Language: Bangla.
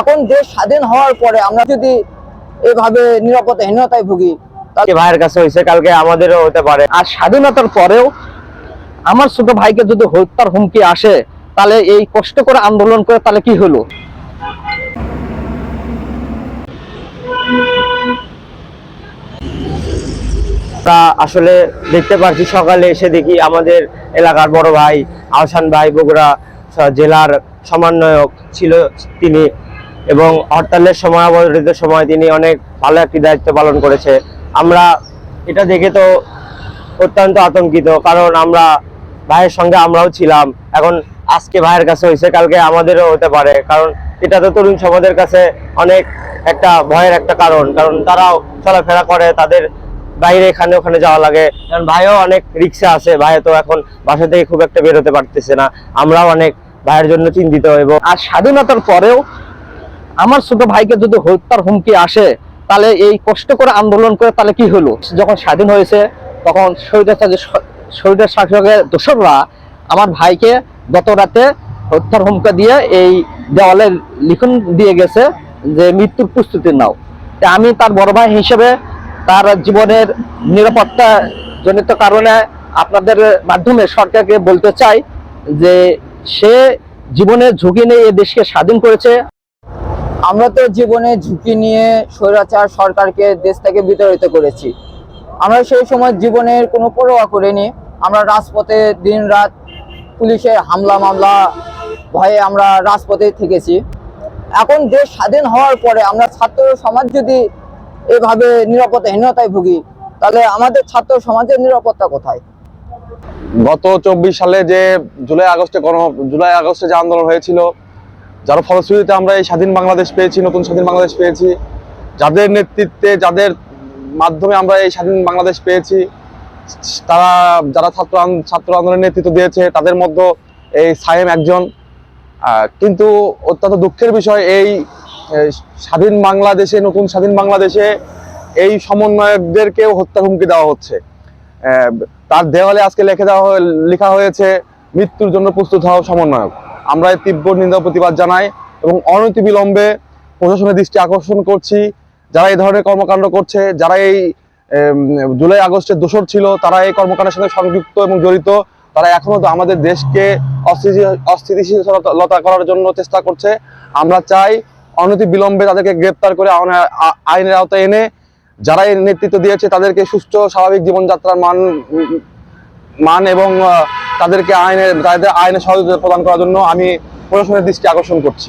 এখন দেশ স্বাধীন হওয়ার পরে আমরা যদি এভাবে নিরাপত্তাহীনতায় ভুগি ভাইয়ের কাছে হয়েছে, কালকে আমাদেরও হতে পারে। আর স্বাধীনতার পরেও আমার ছোট ভাইকে যদি হত্যার হুমকি আসে, তাহলে এই কষ্ট করে আন্দোলন করে তাহলে কি হলো? তা আসলে দেখতে পাচ্ছি সকালে এসে দেখি আমাদের এলাকার বড় ভাই আহসান ভাই বগুড়া জেলার সমন্বয়ক ছিল তিনি। এবং হরতালের সময় অবরোধের সময় তিনি অনেক ভালো একটি দায়িত্ব পালন করেছে। আমরা এটা দেখে তো অত্যন্ত আতঙ্কিত, কারণ আমরা ভাইয়ের সঙ্গে আমরাও ছিলাম। এখন আজকে ভাইয়ের কাছে হয়েছে, কালকে আমাদেরও হতে পারে, কারণ এটা তো তরুণ সমাজের কাছে অনেক একটা ভয়ের একটা কারণ কারণ তারাও চলাফেরা করে, তাদের বাইরে এখানে ওখানে যাওয়া লাগে। কারণ ভাইও অনেক রিক্সা আছে, ভাই তো এখন বাসা থেকে খুব একটা বেরোতে পারতেছে না। আমরাও অনেক ভাইয়ের জন্য চিন্তিত এবং আর স্বাধীনতার পরেও আমার ছোট ভাইকে যদি হত্যার হুমকি আসে, তাহলে এই কষ্ট করে আন্দোলন করে তাহলে কি হলো? যখন স্বাধীন হয়েছে, তখন শহীদের শাসকের দোসররা আমার ভাইকে গত রাতে হত্যার হুমকা দিয়ে এই দেওয়ালে লিখন দিয়ে গেছে যে, মৃত্যুর প্রস্তুতি নাও। আমি তার বড় ভাই হিসেবে তার জীবনের নিরাপত্তা জনিত কারণে আপনাদের মাধ্যমে সরকারকে বলতে চাই যে, সে জীবনের ঝুঁকি নিয়ে এ দেশকে স্বাধীন করেছে। আমরা তো জীবনে ঝুঁকি নিয়ে স্বৈরাচার সরকারকে দেশ থেকে বিতাড়িত করেছি। আমরা সেই সময় জীবনের কোনো পরোয়া করিনি। আমরা রাজপথে দিন রাত পুলিশের হামলা, মামলা, ভয়ে আমরা রাজপথে থেকেছি। এখন দেশ স্বাধীন হওয়ার পরে আমরা ছাত্র সমাজ যদি এভাবে নিরাপত্তাহীনতায় ভুগি, তাহলে আমাদের ছাত্র সমাজের নিরাপত্তা কোথায়? গত চব্বিশ সালে যে জুলাই আগস্টে গণ জুলাই আগস্টে যে আন্দোলন হয়েছিল যার ফলশ্রুতিতে আমরা এই স্বাধীন বাংলাদেশ পেয়েছি, নতুন স্বাধীন বাংলাদেশ পেয়েছি। যাদের নেতৃত্বে, যাদের মাধ্যমে আমরা এই স্বাধীন বাংলাদেশ পেয়েছি, তারা, যারা ছাত্র ছাত্র আন্দোলনের নেতৃত্ব দিয়েছে, তাদের মধ্যে এই সায়েম একজন। কিন্তু অত্যন্ত দুঃখের বিষয় এই স্বাধীন বাংলাদেশে, নতুন স্বাধীন বাংলাদেশে এই সমন্বয়কদেরকেও হত্যা হুমকি দেওয়া হচ্ছে। তার দেওয়ালে আজকে লিখে দেওয়া লেখা হয়েছে, মৃত্যুর জন্য প্রস্তুত হওয়া সমন্বয়ক। আমরা তীব্র নিন্দা প্রতিবাদ জানাই এবং অনতি বিলম্বে প্রশাসনের দৃষ্টি আকর্ষণ করছি। যারা এই ধরনের কর্মকাণ্ড করছে, যারা এই জুলাই আগস্টের দোষর ছিল, তারা এই কর্মকাণ্ডের সাথে সংযুক্ত এবং জড়িত। তারা এখনও তো আমাদের দেশকে অস্থিতিশীলতা করার জন্য চেষ্টা করছে। আমরা চাই অনতি বিলম্বে তাদেরকে গ্রেপ্তার করে আইনের আওতায় এনে যারা এই নেতৃত্ব দিয়েছে, তাদেরকে সুস্থ, স্বাভাবিক জীবনযাত্রার মান মান এবং তাদেরকে আইনের তাদের আইনের সহযোগিতা প্রদান করার জন্য আমি প্রশাসনের দৃষ্টি আকর্ষণ করছি।